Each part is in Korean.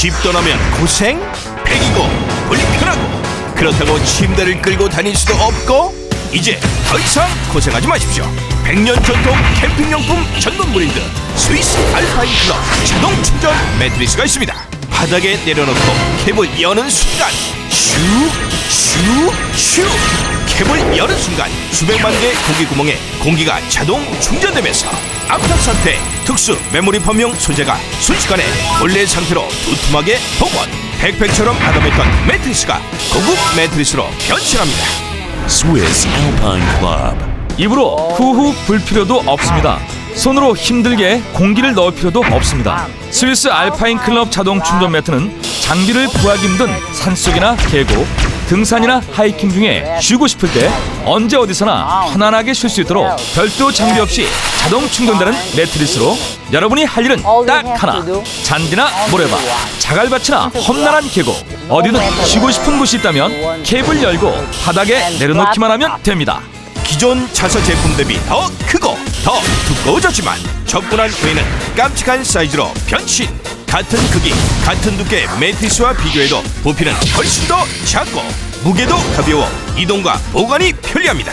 집 떠나면 고생? 백이고 불편하고 그렇다고 침대를 끌고 다닐 수도 없고 이제 더 이상 고생하지 마십시오. 100년 전통 캠핑용품 전문 브랜드 스위스 알파인 클럽 자동 충전 매트리스가 있습니다. 바닥에 내려놓고 캡을 여는 순간 슈 슈슈 캡을 여는 순간 수백만 개 공기 구멍에 공기가 자동 충전되면서 압착 상태 특수 메모리 펌용 소재가 순식간에 원래 상태로 두툼하게 복원 백팩처럼 아담했던 매트리스가 고급 매트리스로 변신합니다. Swiss Alpine Club. 입으로 후후 불 필요도 없습니다. 손으로 힘들게 공기를 넣을 필요도 없습니다. 스위스 알파인 클럽 자동 충전 매트는 장비를 구하기 힘든 산속이나 계곡, 등산이나 하이킹 중에 쉬고 싶을 때 언제 어디서나 편안하게 쉴 수 있도록 별도 장비 없이 자동 충전되는 매트리스로 여러분이 할 일은 딱 하나 잔디나 모래밭, 자갈밭이나 험난한 계곡 어디든 쉬고 싶은 곳이 있다면 캡을 열고 바닥에 내려놓기만 하면 됩니다. 기존 자사 제품 대비 더 크고 더 두꺼워졌지만 접근한 후에는 깜찍한 사이즈로 변신 같은 크기 같은 두께 매트리스와 비교해도 부피는 훨씬 더 작고 무게도 가벼워 이동과 보관이 편리합니다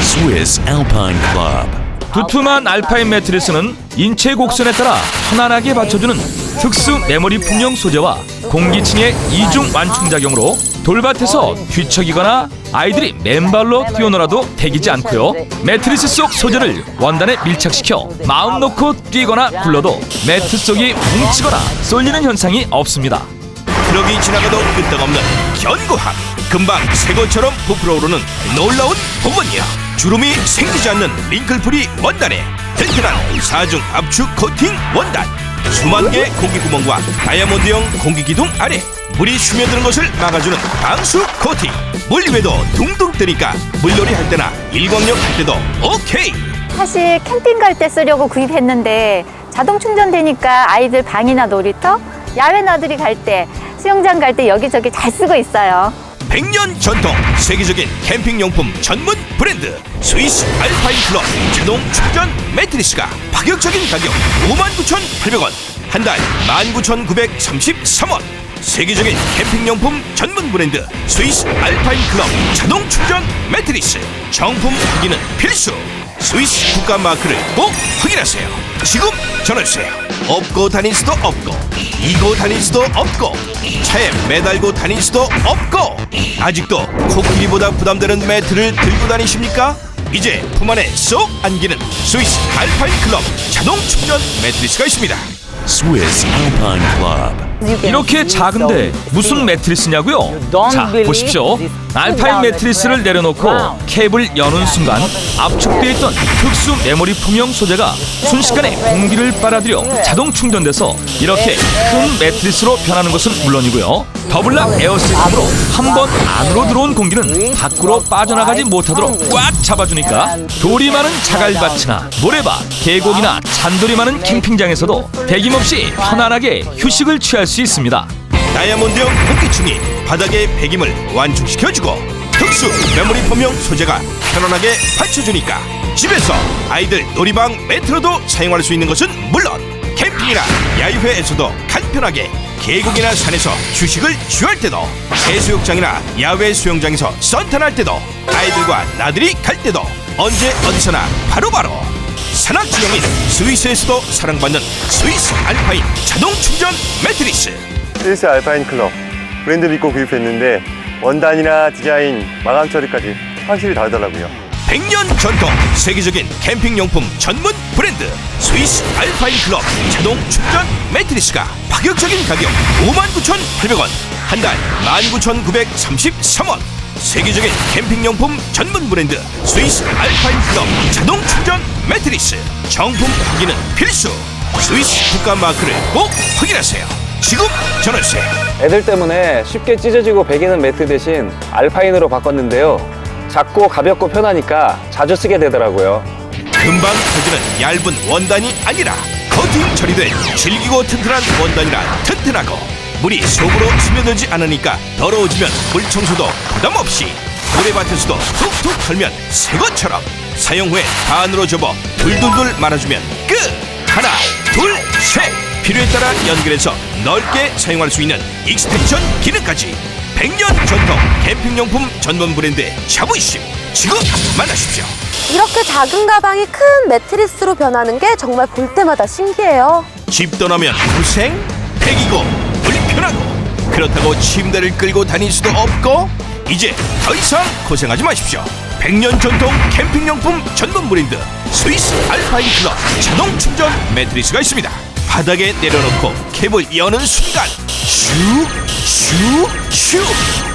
Swiss Alpine Club. 두툼한 알파인 매트리스는 인체 곡선에 따라 편안하게 받쳐주는 특수 메모리 풍용 소재와 공기층의 이중 완충 작용으로 돌밭에서 뒤척이거나 아이들이 맨발로 뛰어놀아도 대기지 않고요. 매트리스 속 소재를 원단에 밀착시켜 마음 놓고 뛰거나 굴러도 매트 속이 뭉치거나 쏠리는 현상이 없습니다. 트럭이 지나가도 끄떡없는 견고함 금방 새 것처럼 부풀어 오르는 놀라운 복원력 주름이 생기지 않는 링클프리 원단에 튼튼한 사중 압축 코팅 원단 수만 개 공기 구멍과 다이아몬드형 공기 기둥 아래 물이 스며드는 것을 막아주는 방수 코팅 물리에도 둥둥 뜨니까 물놀이 할 때나 일광욕 할 때도 오케이 사실 캠핑 갈 때 쓰려고 구입했는데 자동 충전되니까 아이들 방이나 놀이터, 야외 나들이 갈 때, 수영장 갈 때 여기저기 잘 쓰고 있어요. 100년 전통 세계적인 캠핑용품 전문 브랜드 스위스 알파인 클럽 자동 충전 매트리스가 파격적인 가격 59,800원 한 달 19,933원. 세계적인 캠핑용품 전문 브랜드 스위스 알파인 클럽 자동 충전 매트리스 정품 확인은 필수 스위스 국가 마크를 꼭 확인하세요 지금 전화주세요 업고 다닐 수도 없고 이고 다닐 수도 없고 차에 매달고 다닐 수도 없고 아직도 코끼리보다 부담되는 매트를 들고 다니십니까? 이제 품 안에 쏙 안기는 스위스 알파인 클럽 자동 충전 매트리스가 있습니다 Swiss Alpine. 이렇게 작은데 무슨 매트리스냐고요? 자 보십시오. 알파인 매트리스를 내려놓고 캡을 여는 순간 압축되어 있던 특수 메모리 풍형 소재가 순식간에 공기를 빨아들여 자동 충전돼서 이렇게 큰 매트리스로 변하는 것은 물론이고요. 더블락 에어 시스템으로 한 번 안으로 들어온 공기는 밖으로 빠져나가지 못하도록 꽉 잡아주니까 돌이 많은 자갈밭이나 모래밭, 계곡이나 잔돌이 많은 캠핑장에서도 배김없이 편안하게 휴식을 취할 수 있습니다. 다이아몬드형 공기층이 바닥의 배김을 완충시켜주고 특수 메모리 펌용 소재가 편안하게 받쳐주니까 집에서 아이들 놀이방 매트로도 사용할 수 있는 것은 물론 캠핑이나 야유회에서도 간편하게 계곡이나 산에서 휴식을 취할 때도 해수욕장이나 야외 수영장에서 선탄할 때도 아이들과 나들이 갈 때도 언제 어디서나 바로바로 산악 지형인 스위스에서도 사랑받는 스위스 알파인 자동 충전 매트리스 스위스 알파인 클럽 브랜드 믿고 구입했는데 원단이나 디자인, 마감 처리까지 확실히 다르더라고요. 100년 전통 세계적인 캠핑용품 전문 브랜드 스위스 알파인 클럽 자동 충전 매트리스가 파격적인 가격 59,800원 한 달 19,933원 세계적인 캠핑용품 전문 브랜드 스위스 알파인 클럽 자동 충전 매트리스 정품 확인은 필수 스위스 국가 마크를 꼭 확인하세요 지금 전화주세요 애들 때문에 쉽게 찢어지고 배기는 매트 대신 알파인으로 바꿨는데요. 작고 가볍고 편하니까 자주 쓰게 되더라고요. 금방 터지는 얇은 원단이 아니라 코팅 처리된 질기고 튼튼한 원단이라 튼튼하고 물이 속으로 스며들지 않으니까 더러워지면 물 청소도 부담 없이 모래밭에서도 툭툭 털면 새 것처럼 사용 후에 반으로 접어 둘둘둘 말아주면 끝 하나 둘 셋 필요에 따라 연결해서 넓게 사용할 수 있는 익스텐션 기능까지 100년 전통 캠핑용품 전문 브랜드 자부심 지금 만나십시오. 이렇게 작은 가방이 큰 매트리스로 변하는 게 정말 볼 때마다 신기해요. 집 떠나면 고생, 불편하고 그렇다고 침대를 끌고 다닐 수도 없고 이제 더 이상 고생하지 마십시오. 100년 전통 캠핑용품 전문 브랜드 스위스 알파인 클럽 자동 충전 매트리스가 있습니다. 바닥에 내려놓고 캡을 여는 순간 슉슉슉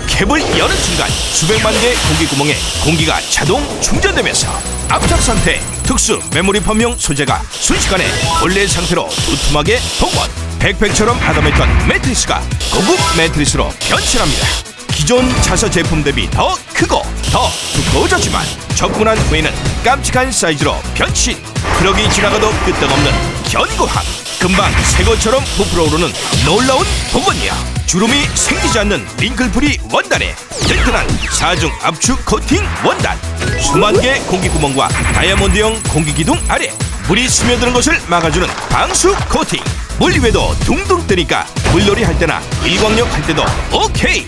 캡을 여는 순간 수백만 개 공기 구멍에 공기가 자동 충전되면서 압착 상태 특수 메모리 펌용 소재가 순식간에 원래 상태로 두툼하게 복원 백팩처럼 아담했던 매트리스가 고급 매트리스로 변신합니다. 기존 자서 제품 대비 더 크고 더 두꺼워졌지만 접근한 후에는 깜찍한 사이즈로 변신. 그러기 지나가도 끄떡없는 견고함. 금방 새 것처럼 부풀어 오르는 놀라운 복원력 주름이 생기지 않는 링클프리 원단에 튼튼한 사중 압축 코팅 원단. 수만 개 공기 구멍과 다이아몬드형 공기 기둥 아래 물이 스며드는 것을 막아주는 방수 코팅 물리외도 둥둥 뜨니까 물놀이 할 때나 일광욕 할 때도 오케이.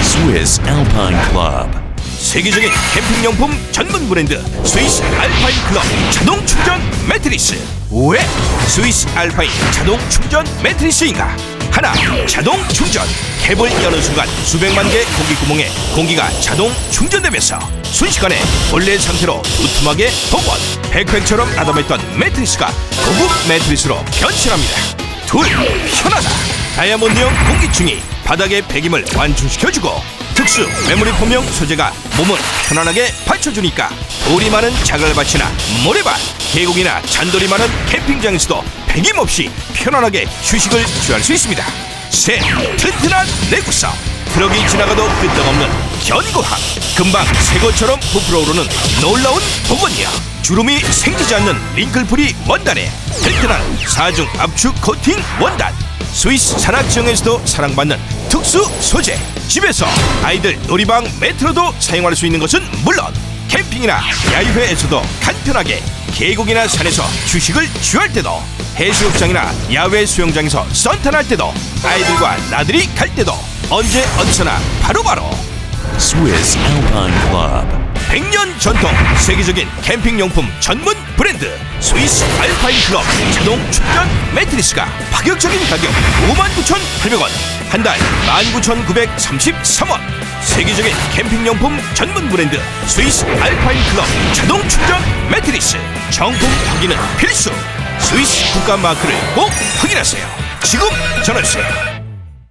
Swiss Alpine Club. 세계적인 캠핑용품 전문 브랜드 스위스 알파인 클럽 자동 충전 매트리스. 왜 스위스 알파인 자동 충전 매트리스인가 하나 자동 충전. 캡을 여는 순간 수백만 개 공기 구멍에 공기가 자동 충전되면서 순식간에 원래 상태로 두툼하게 복원. 백팩처럼 아담했던 매트리스가 고급 매트리스로 변신합니다. 둘 편하다 다이아몬드형 공기층이 바닥의 배김을 완충시켜주고 특수 메모리 폼형 소재가 몸을 편안하게 받쳐주니까 돌이 많은 자갈밭이나 모래밭 계곡이나 잔돌이 많은 캠핑장에서도 배김 없이 편안하게 휴식을 취할 수 있습니다. 셋 튼튼한 내구성. 트럭이 지나가도 끄떡없는 견고함. 금방 새 것처럼 부풀어 오르는 놀라운 복원력 주름이 생기지 않는 링클프리 원단에 튼튼한 사중 압축 코팅 원단. 스위스 산악 지형에서도 사랑받는 특수 소재. 집에서 아이들 놀이방 매트로도 사용할 수 있는 것은 물론 캠핑이나 야유회에서도 간편하게 계곡이나 산에서 휴식을 취할 때도 해수욕장이나 야외 수영장에서 썬탄할 때도 아이들과 나들이 갈 때도 언제 어디서나 바로바로. Swiss Alpine Club. 100년 전통 세계적인 캠핑용품 전문 브랜드 스위스 알파인 클럽 자동 충전 매트리스가 파격적인 가격 59,800원 한 달 19,933원. 세계적인 캠핑용품 전문 브랜드 스위스 알파인 클럽 자동 충전 매트리스. 정품 확인은 필수 스위스 국가 마크를 꼭 확인하세요. 지금 전화주세요